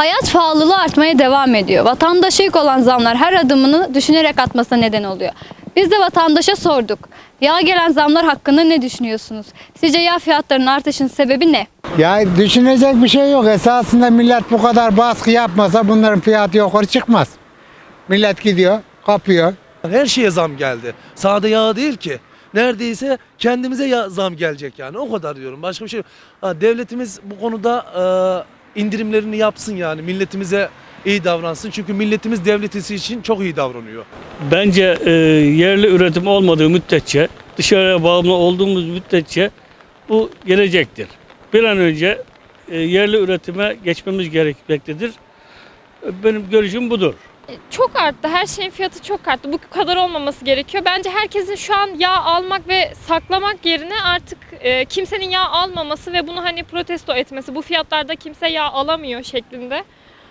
Hayat pahalılığı artmaya devam ediyor. Vatandaşa yük olan zamlar her adımını düşünerek atmasına neden oluyor. Biz de vatandaşa sorduk. Yağ gelen zamlar hakkında ne düşünüyorsunuz? Sizce yağ fiyatlarının artışının sebebi ne? Ya düşünecek bir şey yok. Esasında millet bu kadar baskı yapmasa bunların fiyatı yukarı çıkmaz. Millet gidiyor, kapıyor. Her şeye zam geldi. Sade yağ değil ki. Neredeyse kendimize ya zam gelecek yani. O kadar diyorum. Başka bir şey yok. Ha, devletimiz bu konuda e, indirimlerini yapsın yani. Milletimize iyi davransın. Çünkü milletimiz devletisi için çok iyi davranıyor. Bence e, yerli üretim olmadığı müddetçe, dışarıya bağımlı olduğumuz müddetçe bu gelecektir. Bir an önce e, yerli üretime geçmemiz gerekmektedir. E, Benim görüşüm budur. Çok arttı. Her şeyin fiyatı çok arttı. Bu kadar olmaması gerekiyor. Bence herkesin şu an yağ almak ve saklamak yerine artık e, kimsenin yağ almaması ve bunu hani protesto etmesi. Bu fiyatlarda kimse yağ alamıyor şeklinde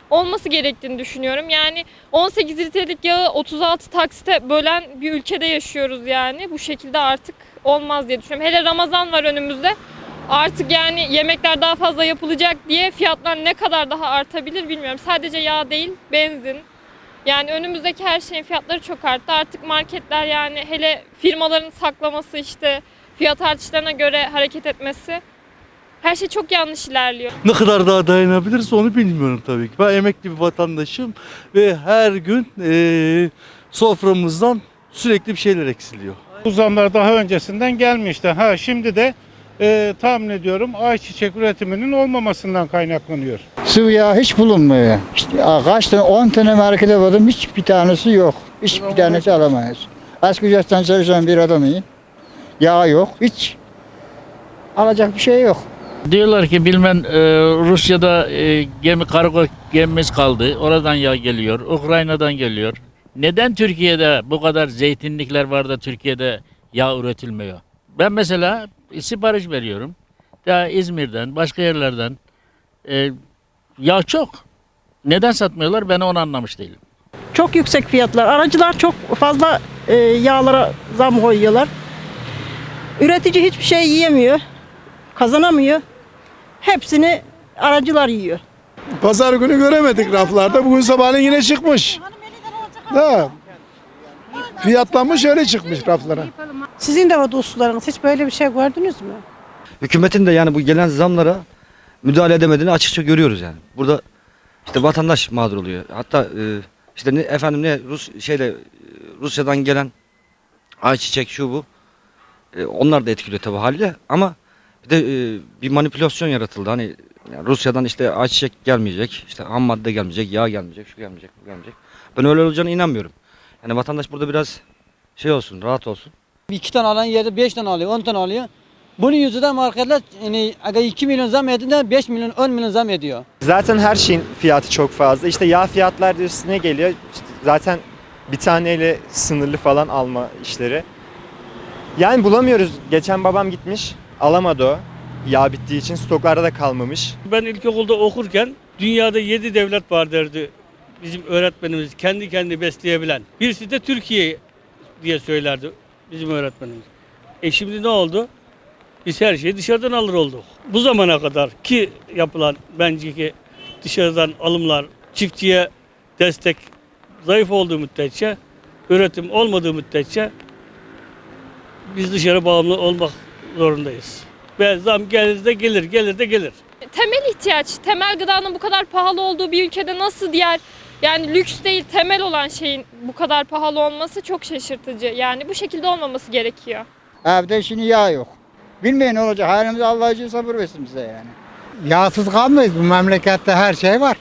olması gerektiğini düşünüyorum. Yani 18 litrelik yağı 36 taksite bölen bir ülkede yaşıyoruz yani. Bu şekilde artık olmaz diye düşünüyorum. Hele Ramazan var önümüzde. Artık yani yemekler daha fazla yapılacak diye fiyatlar ne kadar daha artabilir bilmiyorum. Sadece yağ değil, benzin, yani önümüzdeki her şeyin fiyatları çok arttı. Artık marketler yani hele firmaların saklaması işte fiyat artışlarına göre hareket etmesi her şey çok yanlış ilerliyor. Ne kadar daha dayanabiliriz onu bilmiyorum tabii ki. Ben emekli bir vatandaşım ve her gün eee, soframızdan sürekli bir şeyler eksiliyor. Bu zamlar daha öncesinden gelmişti. Ha şimdi de e, tahmin ediyorum ayçiçek üretiminin olmamasından kaynaklanıyor. Sıvı yağ hiç bulunmuyor. İşte kaç tane 10 tane markete vardım hiç bir tanesi yok. Hiç bir tanesi alamayız. Asgari ücretten çalışan bir adamıyım. Yağ yok hiç. Alacak bir şey yok. Diyorlar ki bilmem e, Rusya'da e, gemi kargo gemimiz kaldı. Oradan yağ geliyor. Ukrayna'dan geliyor. Neden Türkiye'de bu kadar zeytinlikler var da Türkiye'de yağ üretilmiyor? Ben mesela sipariş veriyorum. Daha İzmir'den, başka yerlerden e, yağ çok. Neden satmıyorlar ben onu anlamış değilim. Çok yüksek fiyatlar. Aracılar çok fazla e, yağlara zam koyuyorlar. Üretici hiçbir şey yiyemiyor. Kazanamıyor. Hepsini aracılar yiyor. Pazar günü göremedik raflarda. Bugün sabahleyin yine çıkmış. Da. Fiyatlanmış öyle çıkmış raflara. Sizin de dostlarınız. Hiç böyle bir şey gördünüz mü? Hükümetin de yani bu gelen zamlara müdahale edemediğini açıkça görüyoruz yani. Burada işte vatandaş mağdur oluyor. Hatta e, işte ne, efendim ne Rus şeyle e, Rusya'dan gelen ayçiçek şu bu. E, onlar da etkiliyor tabii haliyle ama bir de e, bir manipülasyon yaratıldı. Hani yani Rusya'dan işte ayçiçek gelmeyecek, işte ham madde gelmeyecek, yağ gelmeyecek, şu gelmeyecek, bu gelmeyecek. Ben öyle olacağına inanmıyorum. Yani vatandaş burada biraz şey olsun, rahat olsun. İki tane alan yerde beş tane alıyor, on tane alıyor. Bunun yüzünden marketler yani aga 2 milyon zam ediyor, 5 milyon, 10 milyon zam ediyor. Zaten her şeyin fiyatı çok fazla. İşte yağ fiyatlar da üstüne geliyor. İşte zaten bir taneyle sınırlı falan alma işleri. Yani bulamıyoruz. Geçen babam gitmiş, alamadı o. Yağ bittiği için stoklarda da kalmamış. Ben ilkokulda okurken dünyada 7 devlet var derdi bizim öğretmenimiz. Kendi kendi besleyebilen. Birisi de Türkiye diye söylerdi bizim öğretmenimiz. E şimdi ne oldu? Biz her şeyi dışarıdan alır olduk. Bu zamana kadar ki yapılan bence ki dışarıdan alımlar çiftçiye destek zayıf olduğu müddetçe, üretim olmadığı müddetçe biz dışarı bağımlı olmak zorundayız. Ve zam gelir de gelir, gelir de gelir. Temel ihtiyaç, temel gıdanın bu kadar pahalı olduğu bir ülkede nasıl diğer yani lüks değil temel olan şeyin bu kadar pahalı olması çok şaşırtıcı. Yani bu şekilde olmaması gerekiyor. Evde şimdi yağ yok. Bilmeyin ne olacak. Halimiz Allah için sabır versin bize yani. Yağsız kalmayız. Bu memlekette her şey var.